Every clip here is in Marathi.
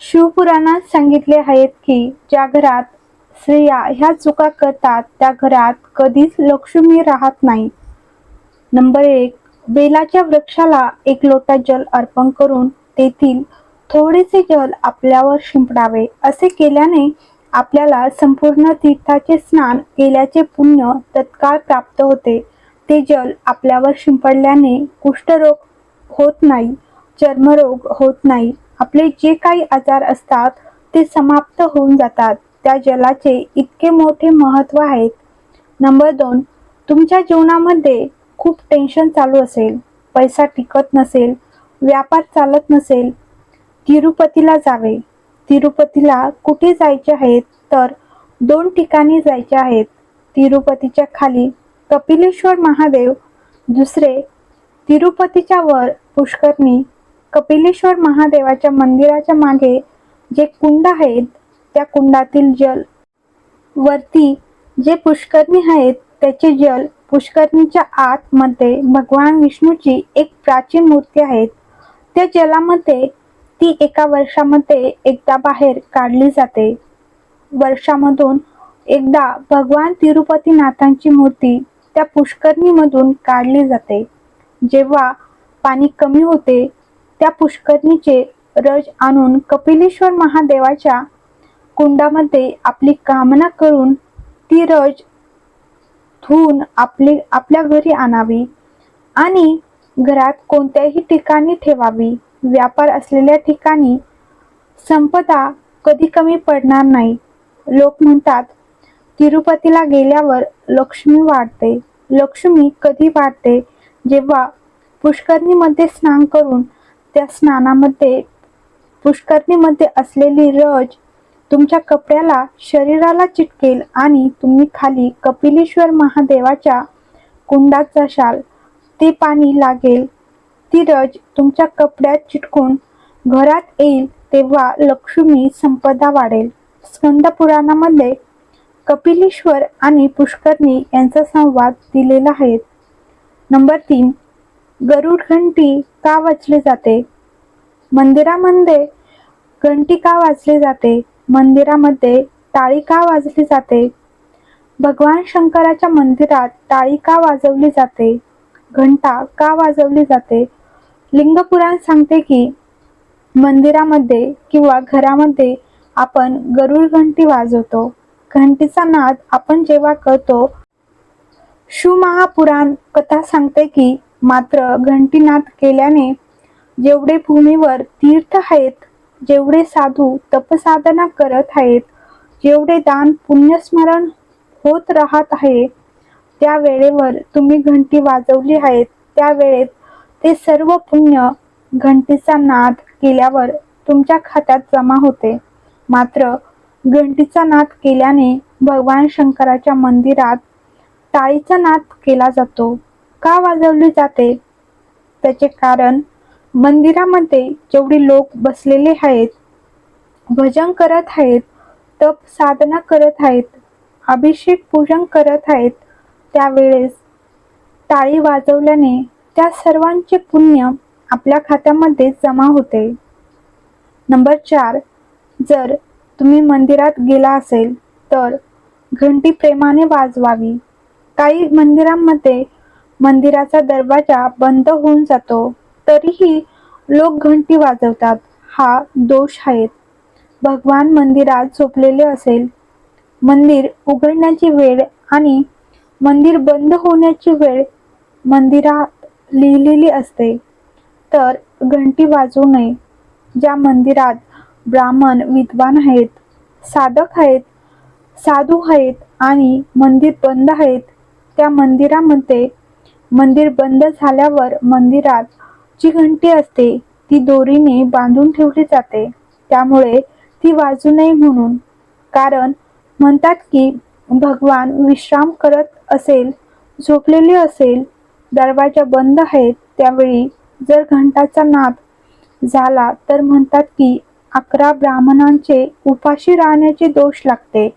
शिवपुराणात सांगितले आहेत की ज्या घरात स्त्रिया ह्या चुका करतात त्या घरात कधीच लक्ष्मी राहत नाही. नंबर एक बेलाच्या वृक्षाला एक लोटा जल अर्पण करून तेथील थोडेसे जल आपल्यावर शिंपडावे असे केल्याने आपल्याला संपूर्ण तीर्थाचे स्नान केल्याचे पुण्य तत्काळ प्राप्त होते. ते जल आपल्यावर शिंपडल्याने कुष्ठरोग होत नाही चर्मरोग होत नाही. आपले जे काही आजार असतात ते समाप्त होऊन जातात. त्या जलाचे इतके मोठे महत्त्व आहेत. नंबर दोन तुमच्या जीवनामध्ये खूप टेन्शन चालू असेल. पैसा टिकत नसेल व्यापार चालत नसेल तिरुपतीला जावे. तिरुपतीला कुठे जायचे आहेत? तर दोन ठिकाणी जायचे आहेत. तिरुपतीच्या खाली कपिलेश्वर महादेव दुसरे तिरुपतीच्या वर पुष्करणी कपिलेश्वर महादेवाच्या मंदिराच्या मागे जे कुंड आहेत त्या कुंडातील जल. वरती जे पुष्करणी आहेत त्याचे जल पुष्करणीच्या आतमध्ये भगवान विष्णूची एक प्राचीन मूर्ती आहे त्या जलामध्ये ती एका वर्षामध्ये एकदा बाहेर काढली जाते. वर्षामधून एकदा भगवान तिरुपतीनाथांची मूर्ती त्या पुष्करणीमधून काढली जाते. जेव्हा पाणी कमी होते त्या पुष्करणीचे रज आणून कपिलेश्वर महादेवाच्या कुंडामध्ये आपली कामना करून ती रज धुवून आपली आपल्या घरी आणावी आणि घरात कोणत्याही ठिकाणी ठेवावी. व्यापार असलेल्या ठिकाणी संपदा कधी कमी पडणार नाही. लोक म्हणतात तिरुपतीला गेल्यावर लक्ष्मी वाढते. लक्ष्मी कधी वाढते? जेव्हा पुष्करणीमध्ये स्नान करून त्या स्नानामध्ये पुष्करणीमध्ये असलेली रज तुमच्या कपड्याला शरीराला चिटकेल आणि तुम्ही खाली कपिलेश्वर महादेवाच्या कुंडात जाशाल ते पाणी लागेल. ती रज तुमच्या कपड्यात चिटकून घरात येईल तेव्हा लक्ष्मी संपदा वाढेल. स्कंद पुराणामध्ये कपिलेश्वर आणि पुष्करणी यांचा संवाद दिलेला आहे. नंबर तीन गरुड घंटी का वाचली जाते? मंदिरामध्ये घंटी का वाजली जाते? मंदिरामध्ये टाळी का वाजली जाते? भगवान शंकराच्या मंदिरात टाळी का वाजवली जाते? घंटा का वाजवली जाते? लिंगपुराण सांगते की मंदिरामध्ये किंवा घरामध्ये आपण गरुड घंटी वाजवतो. घंटीचा नाद आपण जेव्हा करतो शिवमहापुराण कथा सांगते की मात्र घंटीनाद केल्याने जेवढे भूमीवर तीर्थ आहेत जेवढे साधू तपसाधना करत आहेत जेवढे दान पुण्यस्मरण होत राहत आहे त्या वेळेवर तुम्ही घंटी वाजवली आहेत. त्या वेळेत ते सर्व पुण्य घंटीचा नाद केल्यावर तुमच्या खात्यात जमा होते. मात्र घंटीचा नाद केल्याने भगवान शंकराच्या मंदिरात टाळीचा नाद केला जातो. का वाजवली जाते? त्याचे कारण मंदिरामध्ये जेवढे लोक बसलेले आहेत भजन करत आहेत तप साधना करत आहेत अभिषेक पूजन करत आहेत त्यावेळेस टाळी वाजवल्याने त्या सर्वांचे पुण्य आपल्या खात्यामध्ये जमा होते. नंबर चार जर तुम्ही मंदिरात गेला असेल तर घंटी प्रेमाने वाजवावी. काही मंदिरांमध्ये मंदिराचा दरवाजा बंद होऊन जातो. तरीही लोक घंटी वाजवतात. हा दोष आहे भगवान मंदिरात झोपलेले असेल. मंदिर उघडण्याची वेळ आणि मंदिर बंद होण्याची वेळ मंदिरात लिहिलेली असते. तर घंटी वाजवू नये ज्या मंदिरात ब्राह्मण विद्वान आहेत साधक आहेत साधू आहेत आणि मंदिर बंद आहेत त्या मंदिरामध्ये मंदिर बंद झाल्यावर मंदिरात जी घंटी असते ती दोरीने बांधून ठेवली जाते. त्यामुळे ती वाजू नये म्हणून. कारण म्हणतात की भगवान विश्राम करत असेल झोपलेले असेल दरवाजा बंद आहेत त्यावेळी जर घंटाचा नाद झाला तर म्हणतात की अकरा ब्राह्मणांचे उपाशी राहण्याचे दोष लागते.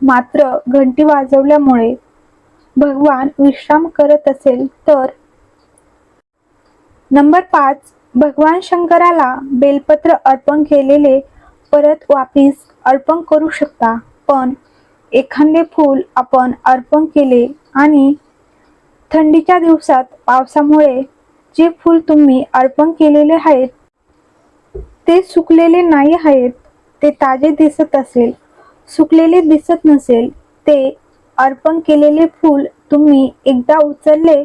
मात्र घंटी वाजवल्यामुळे भगवान विश्राम करत असेल तर? नंबर पाच भगवान शंकराला बेलपत्र अर्पण केलेले परत वापिस अर्पण करू शकता पण एखादे फूल आपण अर्पण केले आणि थंडीच्या दिवसात पावसामुळे जे फूल तुम्ही अर्पण केलेले आहेत ते सुकलेले नाही आहेत ते ताजे दिसत असेल सुकलेले दिसत नसेल ते अर्पण केलेले फूल तुम्ही एकदा उचलले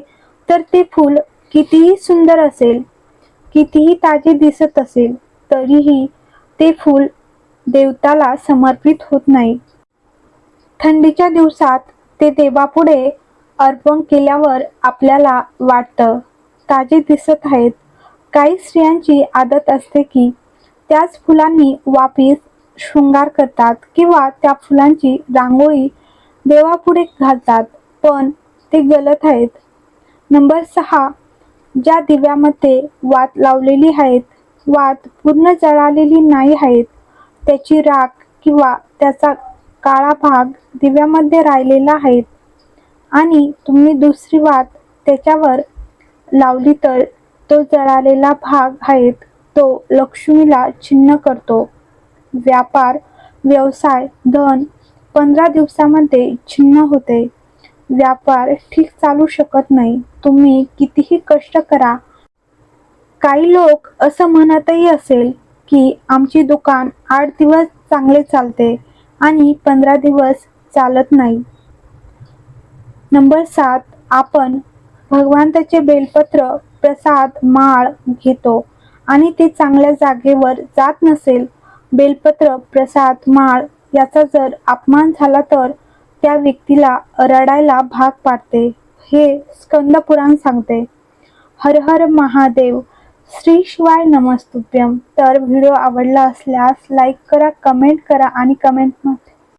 तर ते फूल कितीही सुंदर असेल कितीही ताजे दिसत असेल तरीही ते फूल देवताला समर्पित होत नाही. थंडीच्या दिवसात ते देवापुढे अर्पण केल्यावर आपल्याला वाटतं ताजे दिसत आहेत. काही स्त्रियांची आदत असते की त्याच फुलांनी वापिस शृंगार करतात किंवा त्या फुलांची रांगोळी देवापुढे घालतात पण ते गलत आहेत. नंबर सहा ज्या दिव्यामध्ये वात लावलेली आहेत वात पूर्ण जळालेली नाही आहेत. त्याची राख किंवा त्याचा काळा भाग दिव्यामध्ये राहिलेला आहे. आणि तुम्ही दुसरी वात त्याच्यावर लावली तर तो जळालेला भाग आहे तो लक्ष्मीला छिन्न करतो. व्यापार व्यवसाय धन पंधरा दिवसामध्ये छिन्न होते. व्यापार ठीक चालू शकत नाही. तुम्ही कितीही कष्ट करा. काही लोक असं म्हणतही असेल की आमची दुकान आठ दिवस चांगले चालते आणि पंधरा दिवस चालत नाही. नंबर सात आपण भगवंताचे बेलपत्र प्रसाद माळ घेतो आणि ते चांगल्या जागेवर जात नसेल. बेलपत्र प्रसाद माळ याचा जर अपमान झाला तर त्या व्यक्तीला रडायला भाग पाडते. हे स्कंद पुराण सांगते. हर हर महादेव श्री शिवाय नमस्तुभ्यम. तर व्हिडिओ आवडला असल्यास लाईक करा कमेंट करा आणि कमेंटमध्ये